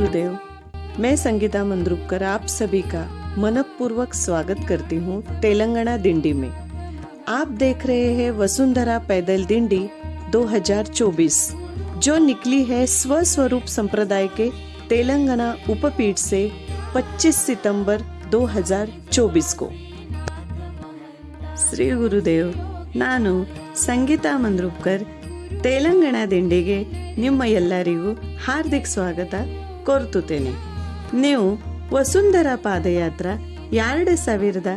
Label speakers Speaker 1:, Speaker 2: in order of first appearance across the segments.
Speaker 1: गुरुदेव मैं संगीता मंद्रुपकर आप सभी का मनपूर्वक स्वागत करती हूँ तेलंगाना दिंडी में आप देख रहे हैं वसुंधरा पैदल दिंडी 2024 जो निकली है स्वस्वरूप संप्रदाय के तेलंगाना उपपीठ से 25 सितंबर 2024 को ಶ್ರೀ ಗುರುದೇವ್ ನಾನು ಸಂಗೀತಾ ಮಂದ್ರೂಪ್ಕರ್ ತೆಲಂಗಾಣ ದಿಂಡಿಗೆ ನಿಮ್ಮ ಎಲ್ಲರಿಗೂ ಹಾರ್ದಿಕ ಸ್ವಾಗತ ಕೋರುತ್ತೇನೆ ನೀವು ವಸುಂಧರ ಪಾದಯಾತ್ರ ಎರಡು ಸಾವಿರದ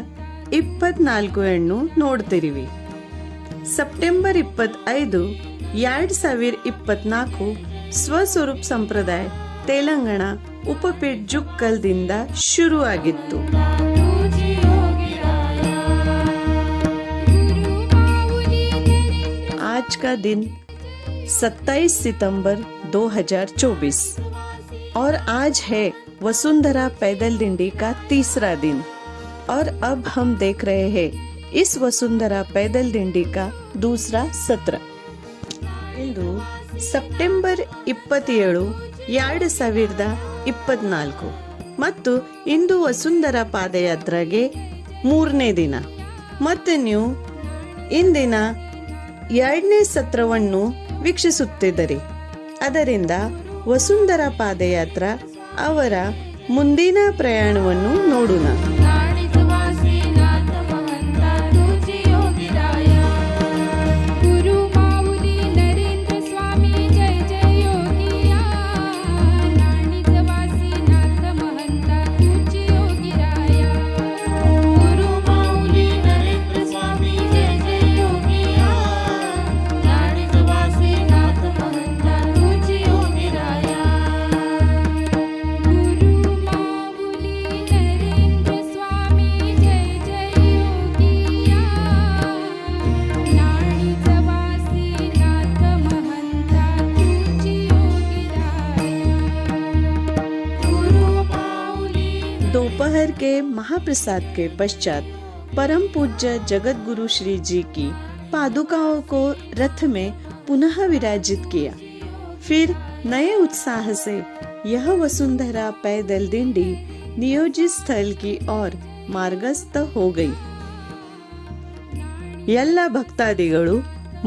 Speaker 1: ಇಪ್ಪತ್ನಾಲ್ಕು ಹೆಣ್ಣು ನೋಡ್ತಿರಿವಿ ಸೆಪ್ಟೆಂಬರ್ ಇಪ್ಪತ್ತೈದು ಎರಡು ಸಾವಿರ ಇಪ್ಪತ್ನಾಲ್ಕು ಸ್ವಸ್ವರೂಪ್ ಸಂಪ್ರದಾಯ ತೆಲಂಗಾಣ ಉಪಪೀಠ್ ಜುಕ್ಕಲ್ದಿಂದ ಶುರುವಾಗಿತ್ತು आज का दिन 27 सितंबर 2024 और आज है वसुंधरा पैदल दिंडी का तीसरा दिन और अब हम देख रहे हैं इस वसुंधरा पैदल दिंडी का दूसरा सत्र ಇಂದು ಸೆಪ್ಟೆಂಬರ್ ಇಪ್ಪತ್ತೇಳು ಎರಡು ಸಾವಿರದ ಇಪ್ಪತ್ನಾಲ್ಕು ಮತ್ತು ಇಂದು ವಸುಂಧರಾ ಪಾದಯಾತ್ರೆಗೆ ಮೂರನೇ ದಿನ ಮತ್ತು ನೀವು ಇಂದಿನ ಎರಡನೇ ಸತ್ರವನ್ನು ವೀಕ್ಷಿಸುತ್ತಿದ್ದರೆ ಅದರಿಂದ ವಸುಂಧರಾ ಪಾದಯಾತ್ರ ಅವರ ಮುಂದಿನ ಪ್ರಯಾಣವನ್ನು ನೋಡೋಣ. महाप्रसाद के पश्चात परम पूज्य जगत गुरु श्री जी की पादुकाओं को रथ में पुनः विराजित किया फिर नए उत्साह से यह वसुंधरा पैदल दिंडी नियोजित स्थल की ओर मार्गस्थ हो गई ಎಲ್ಲ ಭಕ್ತಾದಿಗಳು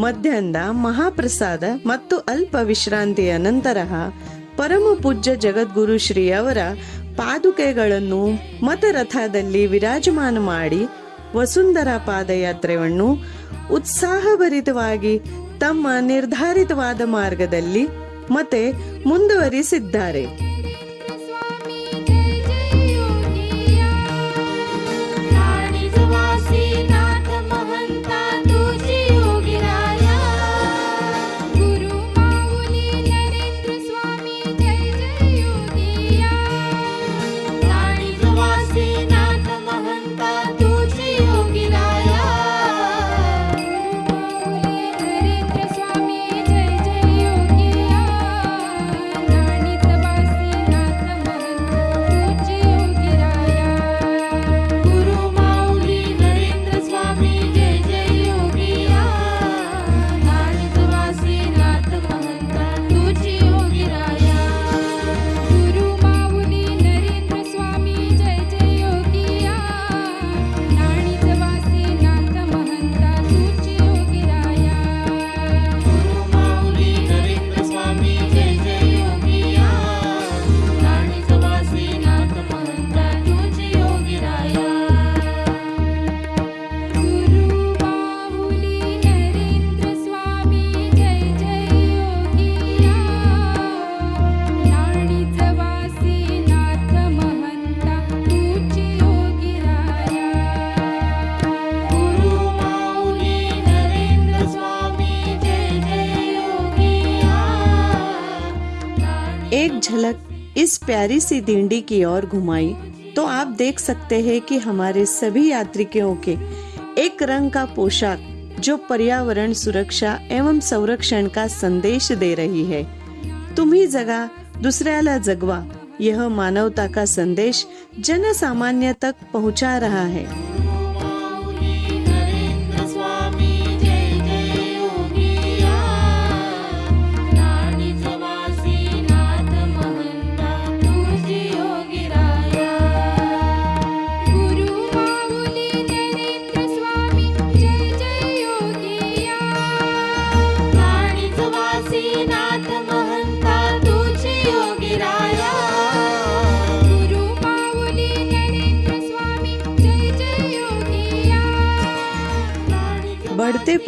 Speaker 1: ಮಧ್ಯಾಹ್ನದ ಮಹಾಪ್ರಸಾದ ಮತ್ತು ಅಲ್ಪ ವಿಶ್ರಾಂತಿಯ ನಂತರ ಪರಮ ಪೂಜ್ಯ ಜಗದ್ಗುರು ಶ್ರೀ ಅವರ ಪಾದುಕೆಗಳನ್ನು ಮತರಥದಲ್ಲಿ ವಿರಾಜಮಾನ ಮಾಡಿ ವಸುಂಧರಾ ಪಾದಯಾತ್ರೆಯನ್ನು ಉತ್ಸಾಹಭರಿತವಾಗಿ ತಮ್ಮ ನಿರ್ಧಾರಿತವಾದ ಮಾರ್ಗದಲ್ಲಿ ಮತ್ತೆ ಮುಂದುವರಿಸಿದ್ದಾರೆ. इस प्यारी सी दिंडी की ओर घुमाई तो आप देख सकते हैं कि हमारे सभी यात्रियों के एक रंग का पोशाक, जो पर्यावरण सुरक्षा एवं संरक्षण का संदेश दे रही है। तुम्ही जगा, दुसऱ्याला जगवा, यह मानवता का संदेश जन सामान्य तक पहुँचा रहा है।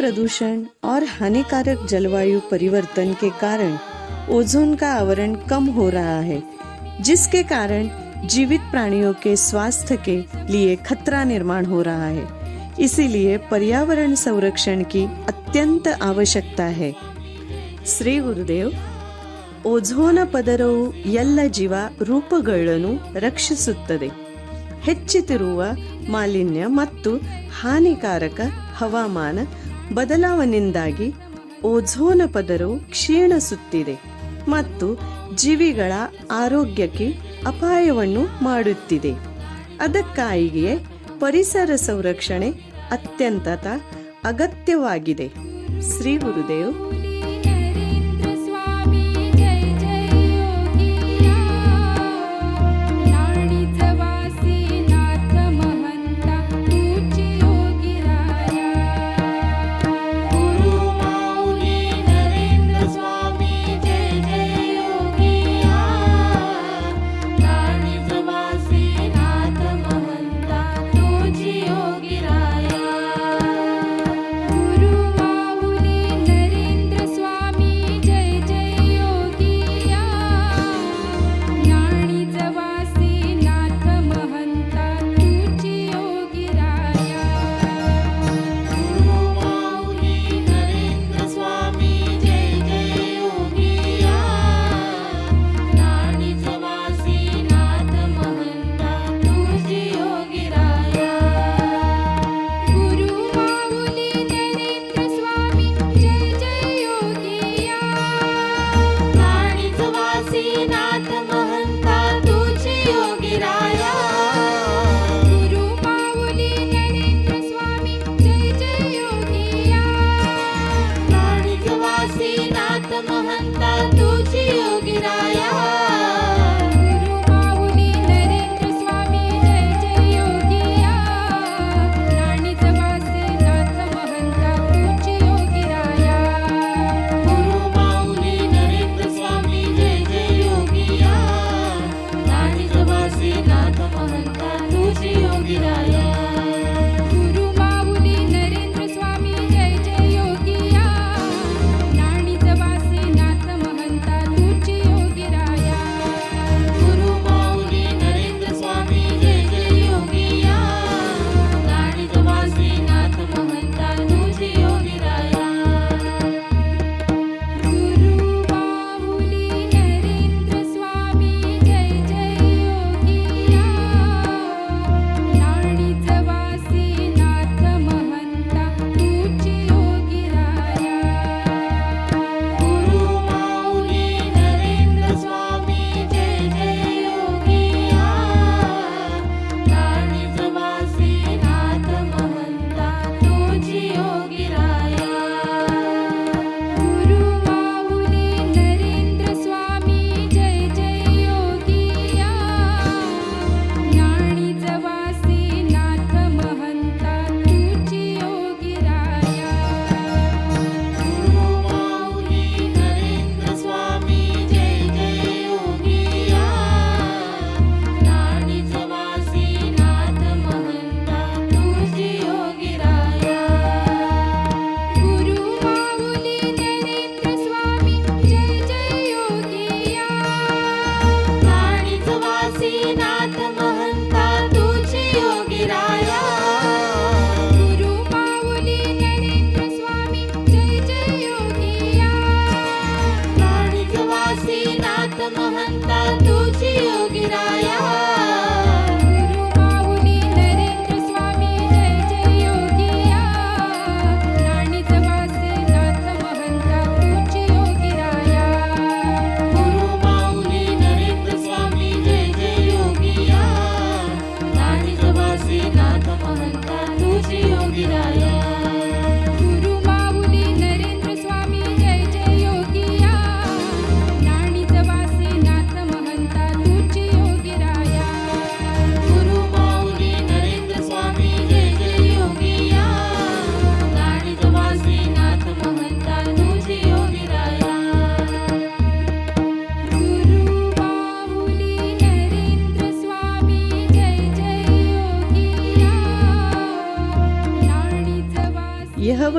Speaker 2: प्रदूषण और हानिकारक जलवायु परिवर्तन के कारण ओजोन का आवरण कम हो रहा है, जिसके कारण जीवित प्राणियों के स्वास्थ्य के लिए खतरा निर्माण हो रहा है। इसीलिए पर्यावरण संरक्षण की अत्यंत आवश्यकता है। श्री गुरुदेव ओझोन ಪದರವು ಎಲ್ಲ ಜೀವ ರೂಪಗಳನ್ನು ರಕ್ಷಿಸುತ್ತದೆ ಹೆಚ್ಚುತ್ತಿರುವ ಮಾಲಿನ್ಯ ಮತ್ತು ಹಾನಿಕಾರಕ ಹವಾಮಾನ ಬದಲಾವಣೆಯಿಂದಾಗಿ ಓಝೋನ ಪದರು ಕ್ಷೀಣಿಸುತ್ತಿದೆ ಮತ್ತು ಜೀವಿಗಳ ಆರೋಗ್ಯಕ್ಕೆ ಅಪಾಯವನ್ನು ಮಾಡುತ್ತಿದೆ. ಅದಕ್ಕಾಗಿಯೇ ಪರಿಸರ ಸಂರಕ್ಷಣೆ ಅತ್ಯಂತ ಅಗತ್ಯವಾಗಿದೆ. ಶ್ರೀ ಗುರುದೇವ್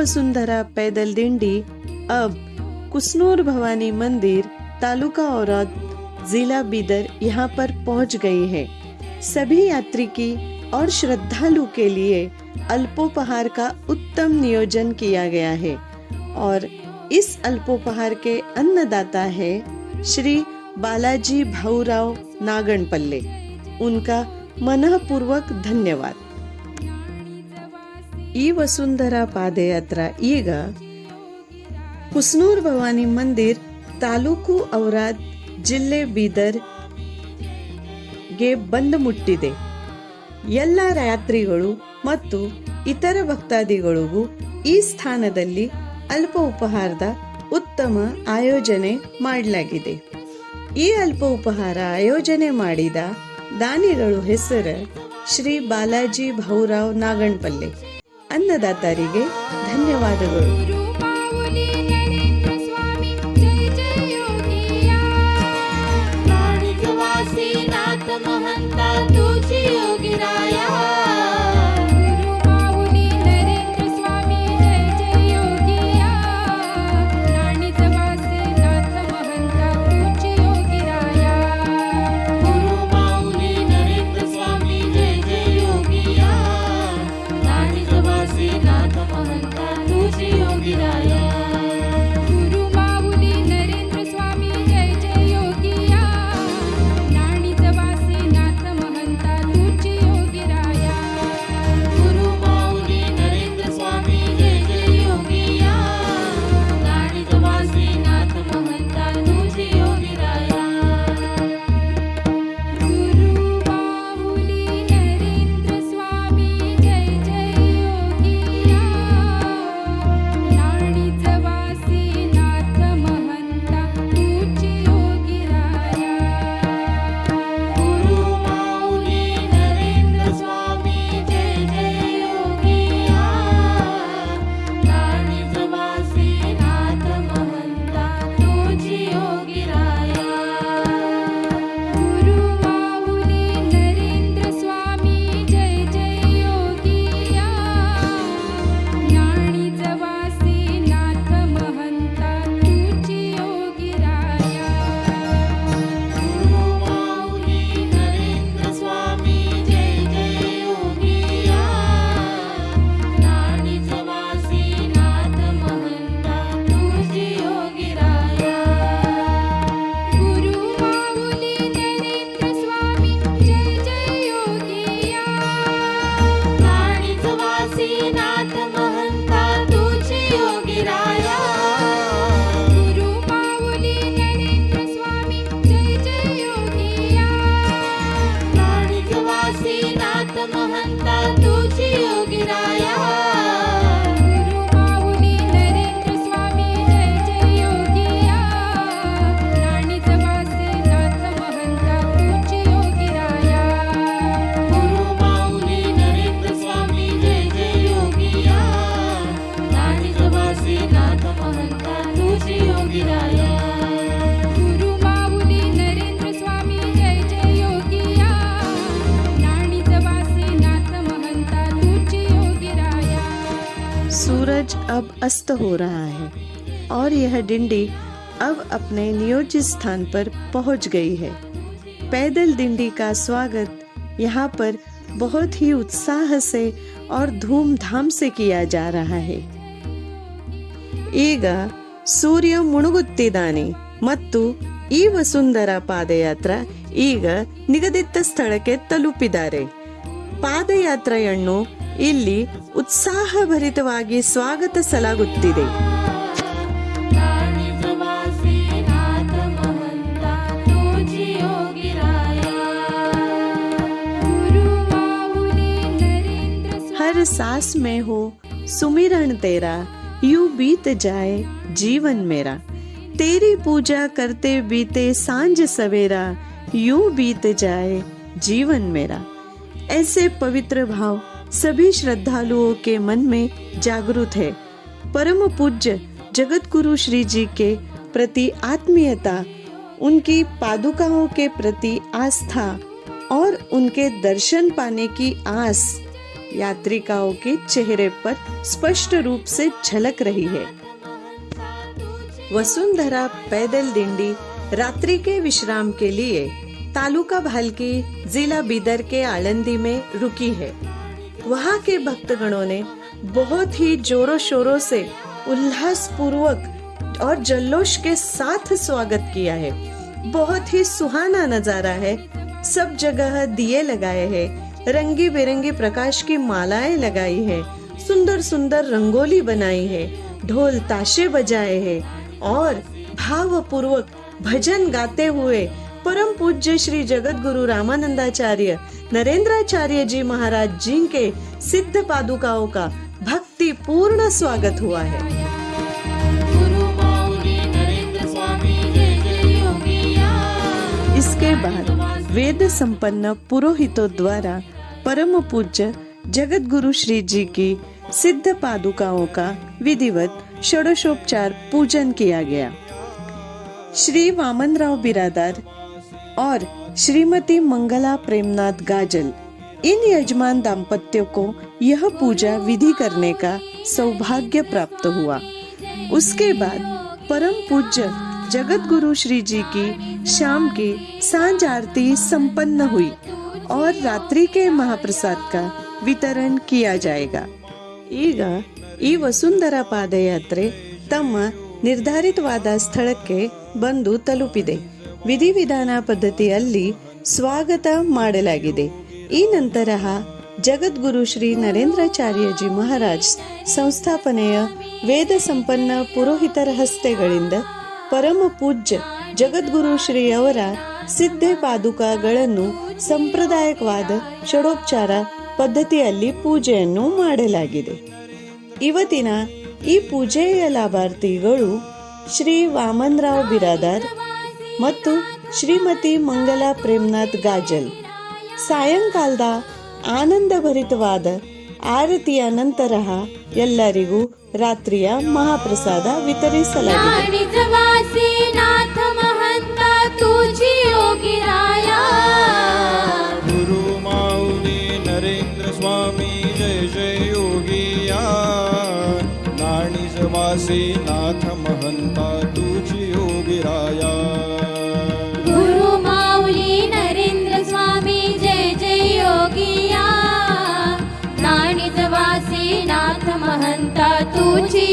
Speaker 1: वसुंधरा पैदल डिंडी अब कुसनूर भवानी मंदिर, तालुका और जिला बीदर यहाँ पर पहुँच गई है। सभी यात्री की और श्रद्धालु के लिए अल्पोपहार का उत्तम नियोजन किया गया है और इस अल्पोपहार के अन्नदाता है श्री बालाजी भाऊराव नागणपल्ले। उनका मनःपूर्वक धन्यवाद। ಈ ವಸುಂಧರ ಪಾದಯಾತ್ರ ಈಗ ಹುಸ್ನೂರ್ ಭವಾನಿ ಮಂದಿರ್ ತಾಲೂಕು ಔರಾದ್ ಜಿಲ್ಲೆ ಬೀದರ್ಗೆ ಬಂದು ಮುಟ್ಟಿದೆ. ಎಲ್ಲ ರಾತ್ರಿಗಳು ಮತ್ತು ಇತರ ಭಕ್ತಾದಿಗಳಿಗೂ ಈ ಸ್ಥಾನದಲ್ಲಿ ಅಲ್ಪ ಉಪಹಾರದ ಉತ್ತಮ ಆಯೋಜನೆ ಮಾಡಲಾಗಿದೆ. ಈ ಅಲ್ಪ ಉಪಹಾರ ಆಯೋಜನೆ ಮಾಡಿದ ದಾನಿಗಳು ಹೆಸರು ಶ್ರೀ ಬಾಲಾಜಿ ಭೌರಾವ್ ನಾಗಣಪಲ್ಲೆ ಅನ್ನದಾತರಿಗೆ ಧನ್ಯವಾದಗಳು
Speaker 3: गुरु माऊली नरेंद्र
Speaker 2: महंता तुझी योगिराया
Speaker 1: अब अस्त हो रहा है और यह डिंडी अब अपने नियोजित स्थान पर पहुंच गई है पैदल डिंडी का स्वागत यहाँ पर बहुत ही उत्साह से और धूमधाम से किया जा रहा है ಈಗ ಸೂರ್ಯ ಮುಳುಗುತ್ತಿದ್ದಾನೆ ಮತ್ತು ಈ ವಸುಂಧರಾ ಪಾದಯಾತ್ರ ಈಗ ನಿಗದಿತ ಸ್ಥಳಕ್ಕೆ ತಲುಪಿದ್ದಾರೆ ಪಾದಯಾತ್ರೆಯನ್ನು ಇಲ್ಲಿ ಉತ್ಸಾಹಭರಿತವಾಗಿ ಸ್ವಾಗತಿಸಲಾಗುತ್ತಿದೆ
Speaker 2: राणी जवासी नाथ महंता तुझी योगिराया
Speaker 3: गुरु माऊली नरेंद्र
Speaker 1: हर सांस में हो सुमिरन तेरा यूं बीत जाए जीवन मेरा तेरी पूजा करते बीते सांझ सवेरा यूं बीत जाए जीवन मेरा ऐसे पवित्र भाव सभी श्रद्धालुओं के मन में जागृत है। परम पूज्य जगत गुरु श्री जी के प्रति आत्मीयता, उनकी पादुकाओं के प्रति आस्था और उनके दर्शन पाने की आस यात्रिकाओं के चेहरे पर स्पष्ट रूप से झलक रही है। वसुंधरा पैदल दिंडी रात्रि के विश्राम के लिए तालुका भालकी जिला बीदर के आलंदी में रुकी है। वहाँ के भक्तगणों ने बहुत ही जोरों शोरों से उल्लास पूर्वक और जल्लोष के साथ स्वागत किया है। बहुत ही सुहाना नज़ारा है। सब जगह दिए लगाए हैं। रंगी बिरंगी प्रकाश की मालाएँ लगाई है। सुंदर सुंदर रंगोली बनाई है। ढोल ताशे बजाए हैं और भावपूर्वक भजन गाते हुए परम पूज्य श्री जगत गुरु रामानंदाचार्य नरेंद्राचार्य जी महाराज जी के सिद्ध पादुकाओं का भक्ति पूर्ण स्वागत हुआ है। इसके बाद वेद संपन्न पुरोहितों द्वारा परम पूज्य जगत गुरु श्री जी की सिद्ध पादुकाओं का विधिवत षोडशोपचार पूजन किया गया। श्री वामनराव बिरादार और श्रीमती मंगला प्रेमनाथ गाजल इन यजमान दाम्पत्य को यह पूजा विधि करने का सौभाग्य प्राप्त हुआ उसके बाद परम पूज्य जगत गुरु श्री जी की शाम की सांझ आरती संपन्न हुई और रात्रि के महाप्रसाद का वितरण किया जाएगा ಈಗ ಈ ವಸುಂಧರ ಪಾದಯಾತ್ರೆ ತಮ್ಮ ನಿರ್ಧಾರಿತವಾದ ಸ್ಥಳಕ್ಕೆ ಬಂದು ತಲುಪಿದೆ ವಿಧಿವಿಧಾನ ಪದ್ಧತಿಯಲ್ಲಿ ಸ್ವಾಗತ ಮಾಡಲಾಗಿದೆ. ಈ ನಂತರ ಜಗದ್ಗುರು ಶ್ರೀ ನರೇಂದ್ರಾಚಾರ್ಯಜಿ ಮಹಾರಾಜ್ ಸಂಸ್ಥಾಪನೆಯ ವೇದ ಸಂಪನ್ನ ಪುರೋಹಿತರ ಹಸ್ತೆಗಳಿಂದ ಪರಮ ಪೂಜ್ಯ ಜಗದ್ಗುರು ಶ್ರೀ ಅವರ ಸಿದ್ಧೆ ಪಾದುಕಗಳನ್ನು ಸಂಪ್ರದಾಯಕವಾದ ಷಡೋಪಚಾರ ಪದ್ಧತಿಯಲ್ಲಿ ಪೂಜೆಯನ್ನು ಮಾಡಲಾಗಿದೆ. ಇವತ್ತಿನ ಈ ಪೂಜೆಯ ಲಾಭಾರ್ಥಿಗಳು ಶ್ರೀ ವಾಮನರಾವ್ ಬಿರಾದಾರ್ ಮತ್ತು ಶ್ರೀಮತಿ ಮಂಗಲಾ ಪ್ರೇಮನಾಥ್ ಗಾಜಲ್. ಸಾಯಂಕಾಲದ ಆನಂದಭರಿತವಾದ ಆರತಿಯ ನಂತರ ಎಲ್ಲರಿಗೂ ರಾತ್ರಿಯ ಮಹಾಪ್ರಸಾದ ವಿತರಿಸಲಾಗಿದೆ.
Speaker 4: ನರೇಂದ್ರ ಸ್ವಾಮಿ ನಾಥ ಮಹಂತ ತು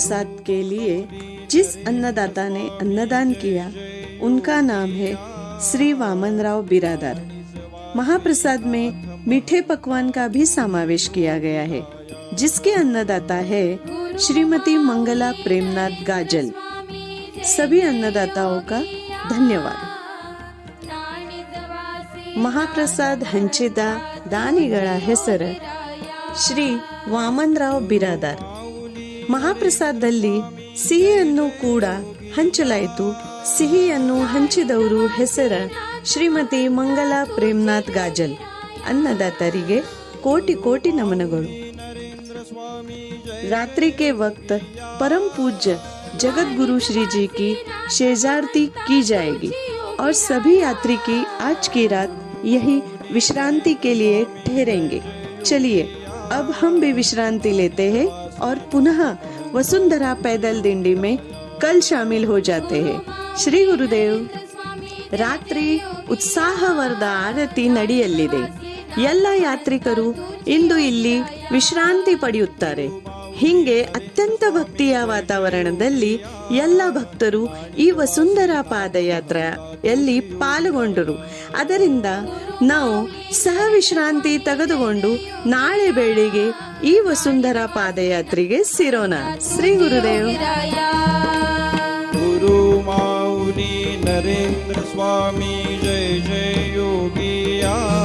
Speaker 1: महाप्रसाद के लिए जिस अन्नदाता ने अन्नदान किया उनका नाम है श्री वामनराव बिरादार महाप्रसाद में मीठे पकवान का भी समावेश किया गया है जिसके अन्नदाता है श्रीमती मंगला प्रेमनाथ गाजल सभी अन्नदाताओं का धन्यवाद ಮಹಾಪ್ರಸಾದ್ ಹಂಚಿದ ದಾನಿಗಳ ಹೆಸರು ಶ್ರೀ ವಾಮನ್ರಾವ್ ಬಿರಾದಾರ್ ಮಹಾಪ್ರಸಾದದಲ್ಲಿ ಸಿಹಿಯನ್ನು ಕೂಡ ಹಂಚಲಾಯಿತು ಸಿಹಿಯನ್ನು ಹಂಚಿದವರು ಹೆಸರ ಶ್ರೀಮತಿ ಮಂಗಲಾ ಪ್ರೇಮ್ನಾಥ್ ಗಾಜಲ್ ಅನ್ನದಾತರಿಗೆ ಕೋಟಿ ಕೋಟಿ ನಮನಗಳು रात्रि के वक्त परम पूज्य जगत गुरु श्री जी की शेजारती की जाएगी और सभी यात्री की आज की रात यही विश्रांति के लिए ठहरेंगे चलिए अब हम भी विश्रांति लेते हैं और पुनः वसुंधरा पैदल दिंडी में कल शामिल हो जाते हैं श्री गुरुदेव ರಾತ್ರಿ ಉತ್ಸಾಹವರ್ಧ ಆರತಿ ನಡೆಯಲಿದೆ ಎಲ್ಲ ಯಾತ್ರಿಕರು ಇಂದು ಇಲ್ಲಿ ವಿಶ್ರಾಂತಿ ಪಡೆಯುತ್ತಾರೆ ಹಿಂಗೆ ಅತ್ಯಂತ ಭಕ್ತಿಯ ವಾತಾವರಣದಲ್ಲಿ ಎಲ್ಲ ಭಕ್ತರು ಈ ವಸುಂಧರ ಪಾದಯಾತ್ರೆಯಲ್ಲಿ ಪಾಲ್ಗೊಂಡರು. ಅದರಿಂದ ನಾವು ಸಹ ವಿಶ್ರಾಂತಿ ತೆಗೆದುಕೊಂಡು ನಾಳೆ ಬೆಳಿಗ್ಗೆ ಈ ವಸುಂಧರ ಪಾದಯಾತ್ರೆಗೆ ಸಿರೋಣ. ಶ್ರೀ ಗುರುದೇವ್.
Speaker 4: ಗುರು ಮೌನಿ ನರೇಂದ್ರ ಸ್ವಾಮಿ ಜಯ ಜಯ ಯೋಗಿಯಾ.